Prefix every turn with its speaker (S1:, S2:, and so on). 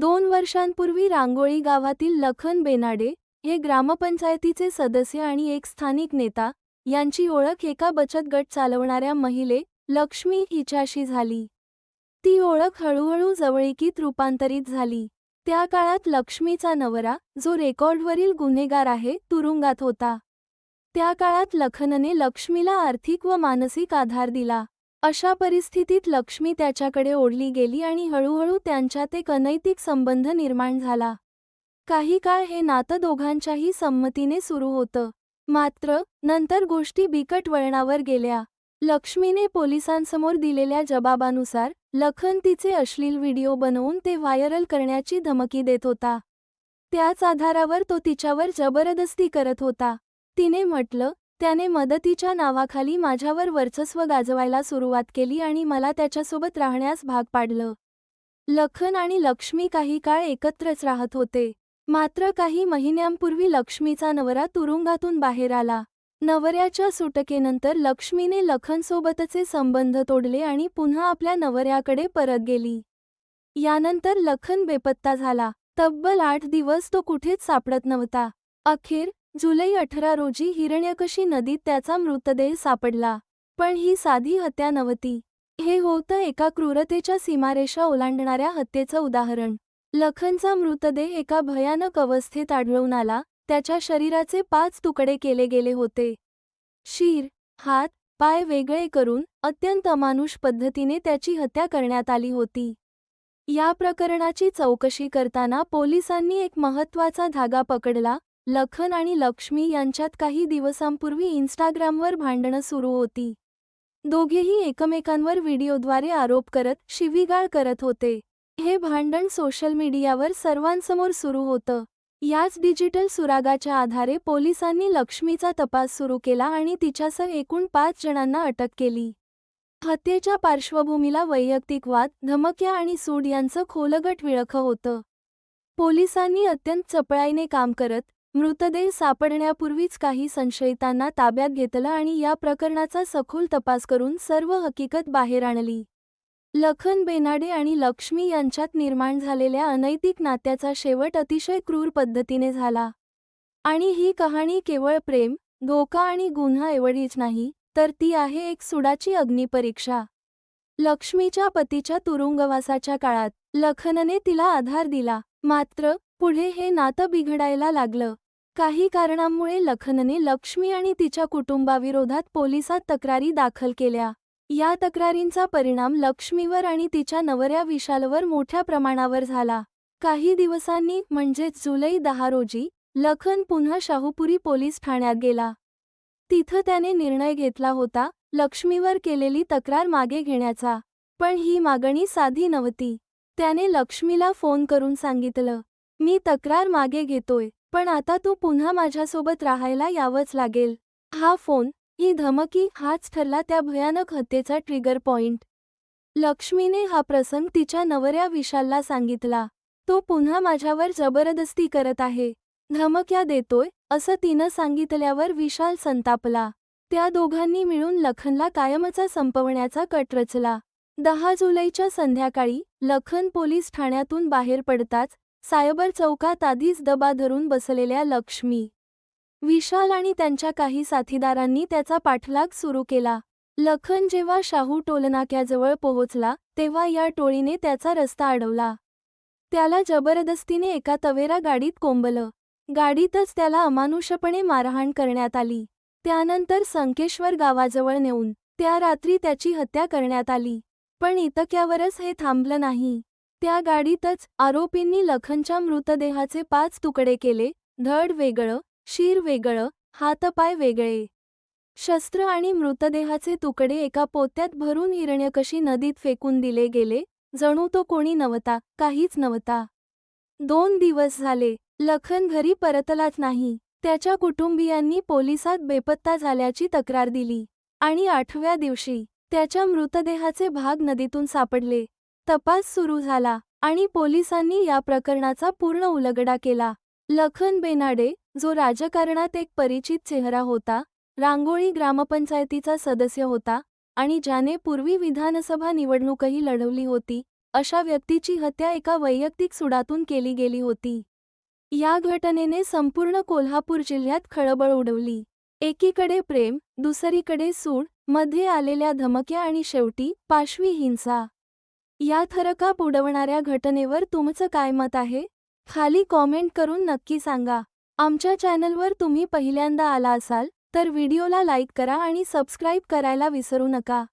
S1: दोन वर्षांपूर्वी रांगोळी गावातील लखन बेनाडे हे ग्रामपंचायतीचे सदस्य आणि एक स्थानिक नेता यांची ओळख एका बचत गट चालवणाऱ्या महिले लक्ष्मी हिच्याशी झाली. ती ओळख हळूहळू जवळीकीत रूपांतरित झाली. त्या काळात लक्ष्मीचा नवरा जो रेकॉर्डवरील गुन्हेगार आहे तुरुंगात होता. त्या काळात लखनने लक्ष्मीला आर्थिक व मानसिक आधार दिला. अशा परिस्थितीत लक्ष्मी त्याच्याकडे ओढली गेली आणि हळूहळू त्यांच्यात एक अनैतिक संबंध निर्माण झाला. काही काळ हे नातं दोघांच्याही संमतीने सुरू होतं. मात्र नंतर गोष्टी बिकट वळणावर गेल्या. लक्ष्मीने पोलिसांसमोर दिलेल्या जबाबानुसार लखन तिचे अश्लील व्हिडिओ बनवून ते व्हायरल करण्याची धमकी देत होता. त्याच आधारावर तो तिच्यावर जबरदस्ती करत होता. तिने म्हटलं त्याने मदतीच्या नावाखाली माझ्यावर वर्चस्व गाजवायला सुरुवात केली आणि मला त्याच्यासोबत राहण्यास भाग पाडलं. लखन आणि लक्ष्मी काही काळ एकत्रच राहत होते. मात्र काही महिन्यांपूर्वी लक्ष्मीचा नवरा तुरुंगातून बाहेर आला. नवऱ्याच्या सुटकेनंतर लक्ष्मीने लखनसोबतचे संबंध तोडले आणि पुन्हा आपल्या नवऱ्याकडे परत गेली. यानंतर लखन बेपत्ता झाला. तब्बल आठ दिवस तो कुठेच सापडत नव्हता. अखेर जुलै अठरा रोजी हिरण्यकशी नदीत त्याचा मृतदेह सापडला पण ही साधी हत्या नव्हती. हे होतं एका क्रूरतेच्या सीमारेषा ओलांडणाऱ्या हत्येचं उदाहरण. लखनचा मृतदेह एका भयानक अवस्थेत आढळून आला त्याच्या शरीराचे पाच तुकडे केले गेले होते. शीर हात पाय वेगळे करून अत्यंत अमानुष पद्धतीने त्याची हत्या करण्यात आली होती. या प्रकरणाची चौकशी करताना पोलिसांनी एक महत्त्वाचा धागा पकडला लखन आणि लक्ष्मी यांच्यात काही दिवसांपूर्वी इन्स्टाग्रामवर भांडणं सुरू होती. दोघेही एकमेकांवर व्हिडिओद्वारे आरोप करत शिवीगाळ करत होते. हे भांडण सोशल मीडियावर सर्वांसमोर सुरू होतं. याच डिजिटल सुरागाच्या आधारे पोलिसांनी लक्ष्मीचा तपास सुरू केला आणि तिच्यासह एकूण पाच जणांना अटक केली. हत्येच्या पार्श्वभूमीला वैयक्तिक वाद धमक्या आणि सूड यांचं खोलगट विळखं होतं. पोलिसांनी अत्यंत चपळाईने काम करत मृतदेह सापडण्यापूर्वीच काही संशयितांना ताब्यात घेतलं आणि या प्रकरणाचा सखोल तपास करून सर्व हकीकत बाहेर आणली. लखन बेनाडे आणि लक्ष्मी यांच्यात निर्माण झालेल्या अनैतिक नात्याचा शेवट अतिशय क्रूर पद्धतीने झाला. आणि ही कहाणी केवळ प्रेम धोका आणि गुन्हा एवढीच नाही तर ती आहे एक सुडाची अग्निपरीक्षा. लक्ष्मीच्या पतीच्या तुरुंगवासाच्या काळात लखनने तिला आधार दिला मात्र पुढे हे नातं बिघडायला लागलं. काही कारणांमुळे लखनने लक्ष्मी आणि तिच्या कुटुंबाविरोधात पोलिसात तक्रारी दाखल केल्या. या तक्रारींचा परिणाम लक्ष्मीवर आणि तिच्या नवऱ्या विशालवर मोठ्या प्रमाणावर झाला. काही दिवसांनी म्हणजेच जुलै दहा रोजी लखन पुन्हा शाहूपुरी पोलीस ठाण्यात गेला. तिथं त्याने निर्णय घेतला होता लक्ष्मीवर केलेली तक्रार मागे घेण्याचा. पण ही मागणी साधी नव्हती. त्याने लक्ष्मीला फोन करून सांगितलं मी तक्रार मागे घेतोय. पण आता तू पुन्हा माझ्यासोबत राहायला यावंच लागेल. हा फोन ही धमकी हाच ठरला त्या भयानक हत्येचा ट्रिगर पॉइंट लक्ष्मीने हा प्रसंग तिच्या नवऱ्या विशालला सांगितला. तो पुन्हा माझ्यावर जबरदस्ती करत आहे. धमक्या देतोय असं तिनं सांगितल्यावर विशाल संतापला. त्या दोघांनी मिळून लखनला कायमचा संपवण्याचा कट रचला. दहा जुलैच्या संध्याकाळी लखन पोलीस ठाण्यातून बाहेर पडताच सायबर चौकात आधीच दबा धरून बसलेल्या लक्ष्मी. विशाल आणि त्यांच्या काही साथीदारांनी त्याचा पाठलाग सुरू केला. लखन जेव्हा शाहू टोलनाक्याजवळ पोहोचला तेव्हा या टोळीने त्याचा रस्ता अडवला. त्याला जबरदस्तीने एका तवेरा गाडीत कोंबलं. गाडीतच त्याला अमानुषपणे मारहाण करण्यात आली. त्यानंतर संकेश्वर गावाजवळ नेऊन त्या रात्री त्याची हत्या करण्यात आली. पण इतक्यावरच हे थांबलं नाही. त्या गाडीतच आरोपींनी लखनच्या मृतदेहाचे पाच तुकडे केले धड वेगळं शीर वेगळं हातपाय वेगळे. शस्त्र आणि मृतदेहाचे तुकडे एका पोत्यात भरून हिरण्यकशी नदीत फेकून दिले गेले जणू तो कोणी नव्हता काहीच नव्हता. दोन दिवस झाले लखन घरी परतलाच नाही त्याच्या कुटुंबियांनी पोलिसात बेपत्ता झाल्याची तक्रार दिली आणि आठव्या दिवशी त्याच्या मृतदेहाचे भाग नदीतून सापडले. तपास सुरू झाला आणि पोलिसांनी या प्रकरणाचा पूर्ण उलगडा केला. लखन बेनाडे जो राजकारणात एक परिचित चेहरा होता रांगोळी ग्रामपंचायतीचा सदस्य होता आणि ज्याने पूर्वी विधानसभा निवडणूकही लढवली होती अशा व्यक्तीची हत्या एका वैयक्तिक सुडातून केली गेली होती. या घटनेने संपूर्ण कोल्हापूर जिल्ह्यात खळबळ उडवली. एकीकडे प्रेम दुसरीकडे सूडमध्ये आलेल्या धमक्या आणि शेवटी पाशवी हिंसा. या थरकाप उडवणाऱ्या घटनेवर तुमचं काय मत आहे? खाली कॉमेंट करून नक्की सांगा. आमच्या चॅनलवर तुम्ही पहिल्यांदा आला असाल तर व्हिडिओला लाईक करा आणि सबस्क्राईब करायला विसरू नका.